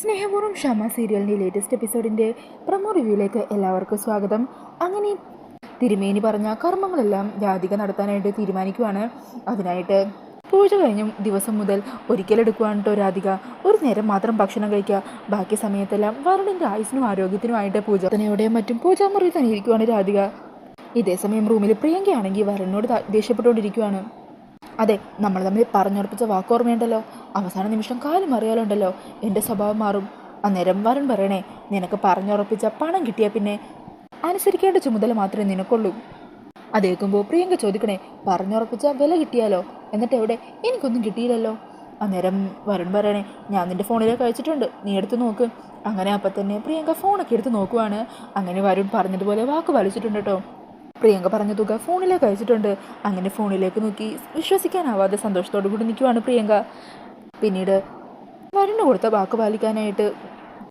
സ്നേഹപൂർവം ക്ഷമ സീരിയലിന്റെ ലേറ്റസ്റ്റ് എപ്പിസോഡിന്റെ പ്രമോ റിവ്യൂയിലേക്ക് എല്ലാവർക്കും സ്വാഗതം. അങ്ങനെ തിരുമേനി പറഞ്ഞ കർമ്മങ്ങളെല്ലാം രാധിക നടത്താനായിട്ട് തീരുമാനിക്കുവാണ്. അതിനായിട്ട് പൂജ കഴിഞ്ഞ ദിവസം മുതൽ ഒരിക്കലെടുക്കുവാണ് കേട്ടോ രാധിക. ഒരു നേരം മാത്രം ഭക്ഷണം കഴിക്കുക. ബാക്കി സമയത്തെല്ലാം വരുണിന്റെ ആയുസിനും ആരോഗ്യത്തിനുമായിട്ട് പൂജ തന്നെയോടെയും മറ്റും പൂജാമുറി തന്നെ ഇരിക്കുവാണ് രാധിക ഇതേസമയം റൂമിൽ പ്രിയങ്കയാണെങ്കിൽ വരുണിനോട് ദേഷ്യപ്പെട്ടുകൊണ്ടിരിക്കുവാണ്. അതെ നമ്മൾ തമ്മിൽ പറഞ്ഞുറപ്പിച്ച വാക്കോർമ്മയുണ്ടല്ലോ. അവസാന നിമിഷം കാലം അറിയാലുണ്ടല്ലോ. എന്റെ സ്വഭാവം മാറും. അന്നേരം വരുൺ പറയണേ നിനക്ക് പറഞ്ഞുറപ്പിച്ച പണം കിട്ടിയാൽ പിന്നെ അനുസരിക്കേണ്ട ചുമതല മാത്രമേ നിനക്കുള്ളൂ. അത് കേൾക്കുമ്പോൾ പ്രിയങ്ക ചോദിക്കണേ പറഞ്ഞുറപ്പിച്ച വില കിട്ടിയാലോ? എന്നിട്ട് എവിടെ? എനിക്കൊന്നും കിട്ടിയില്ലല്ലോ. അന്നേരം വരുൺ പറയണേ ഞാൻ നിന്റെ ഫോണിലേക്ക് അയച്ചിട്ടുണ്ട്. നീ എടുത്ത് നോക്ക്. അങ്ങനെ അപ്പം തന്നെ പ്രിയങ്ക ഫോണൊക്കെ എടുത്ത് നോക്കുവാണ്. അങ്ങനെ വരുൺ പറഞ്ഞതുപോലെ വാക്ക് വലിച്ചിട്ടുണ്ട് കേട്ടോ പ്രിയങ്ക പറഞ്ഞ തുക ഫോണിലേക്ക് അയച്ചിട്ടുണ്ട്. അങ്ങനെ ഫോണിലേക്ക് നോക്കി വിശ്വസിക്കാനാവാതെ സന്തോഷത്തോടു കൂടി നിൽക്കുവാണ് പ്രിയങ്ക. പിന്നീട് വരുണ് കൊടുത്ത വാക്ക് പാലിക്കാനായിട്ട്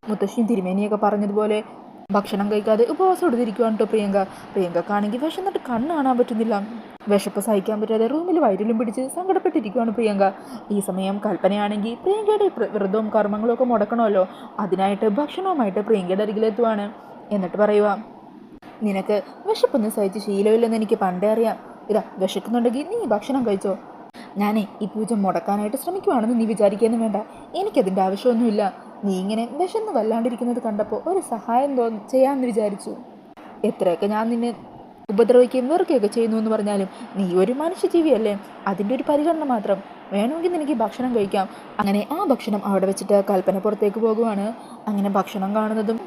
മുത്തശ്ശിയും തിരുമേനിയൊക്കെ പറഞ്ഞതുപോലെ ഭക്ഷണം കഴിക്കാതെ ഉപവാസം എടുത്തിരിക്കുവാണ് കേട്ടോ പ്രിയങ്ക. പ്രിയങ്കക്കാണെങ്കിൽ വിശന്നിട്ട് കണ്ണ് കാണാൻ പറ്റുന്നില്ല. വിശപ്പ് സഹിക്കാൻ പറ്റാതെ റൂമിൽ വയറ്റിലും പിടിച്ച് സങ്കടപ്പെട്ടിരിക്കുവാണ് പ്രിയങ്ക. ഈ സമയം കൽപ്പനയാണെങ്കിൽ പ്രിയങ്കയുടെ പ്ര- വ്രതവും കർമ്മങ്ങളും ഒക്കെ മുടക്കണമല്ലോ. അതിനായിട്ട് ഭക്ഷണവുമായിട്ട് പ്രിയങ്കയുടെ അരികിലെത്തുവാണ്. എന്നിട്ട് പറയുക നിനക്ക് വിശപ്പൊന്നും സഹിച്ച് ശീലമില്ലെന്ന് എനിക്ക് പണ്ടേ അറിയാം. ഇതാ വിശക്കുന്നുണ്ടെങ്കിൽ നീ ഭക്ഷണം കഴിച്ചോ. ഞാനേ ഈ പൂജ മുടക്കാനായിട്ട് ശ്രമിക്കുവാണെന്ന് നീ വിചാരിക്കുന്നു വേണ്ട. എനിക്കതിന്റെ ആവശ്യമൊന്നുമില്ല. നീ ഇങ്ങനെ വിശന്ന് വല്ലാണ്ടിരിക്കുന്നത് കണ്ടപ്പോൾ ഒരു സഹായം തോ ചെയ്യാമെന്ന് വിചാരിച്ചു. എത്രയൊക്കെ ഞാൻ നിന്നെ ഉപദ്രവിക്കുകയും വെറുക്കുകയൊക്കെ ചെയ്യുന്നു എന്ന് പറഞ്ഞാലും നീ ഒരു മനുഷ്യജീവിയല്ലേ? അതിന്റെ ഒരു പരിഗണന മാത്രം. വേണമെങ്കിൽ നിനക്ക് ഭക്ഷണം കഴിക്കാം. അങ്ങനെ ആ ഭക്ഷണം അവിടെ വെച്ചിട്ട് കൽപ്പന പുറത്തേക്ക് പോകുവാണ്. അങ്ങനെ ഭക്ഷണം കാണുന്നതും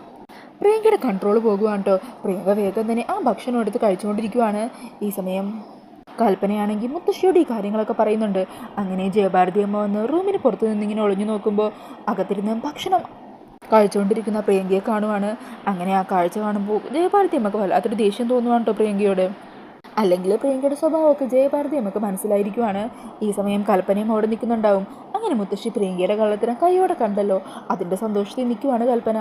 പ്രിയങ്കയുടെ കൺട്രോൾ പോകുവാണ് കേട്ടോ പ്രിയങ്ക വേഗം തന്നെ ആ ഭക്ഷണം എടുത്ത് കഴിച്ചുകൊണ്ടിരിക്കുവാണ്. ഈ സമയം കൽപ്പനയാണെങ്കിൽ മുത്തശ്ശിയോട് ഈ കാര്യങ്ങളൊക്കെ പറയുന്നുണ്ട്. അങ്ങനെ ജയഭാരതി അമ്മ വന്ന് റൂമിന് പുറത്ത് നിന്നിങ്ങനെ ഒളിഞ്ഞു നോക്കുമ്പോൾ അകത്തിരുന്ന് ഭക്ഷണം കഴിച്ചുകൊണ്ടിരിക്കുന്ന പ്രിയങ്കയെ കാണുവാണ്. അങ്ങനെ ആ കാഴ്ച കാണുമ്പോൾ ജയഭാരതി അമ്മയ്ക്ക് വല്ലാത്തൊരു ദേഷ്യം തോന്നുവാണ് കേട്ടോ പ്രിയങ്കയോട്. അല്ലെങ്കിൽ പ്രിയങ്കയുടെ സ്വഭാവമൊക്കെ ജയഭാരതി അമ്മയ്ക്ക് മനസ്സിലായിരിക്കുവാണ്. ഈ സമയം കൽപ്പനയും അവിടെ നിൽക്കുന്നുണ്ടാവും. അങ്ങനെ മുത്തശ്ശി പ്രിയങ്കയുടെ കള്ളത്തിനെ കൈയോടെ കണ്ടല്ലോ. അതിന്റെ സന്തോഷത്തിൽ നിൽക്കുവാണ് കൽപ്പന.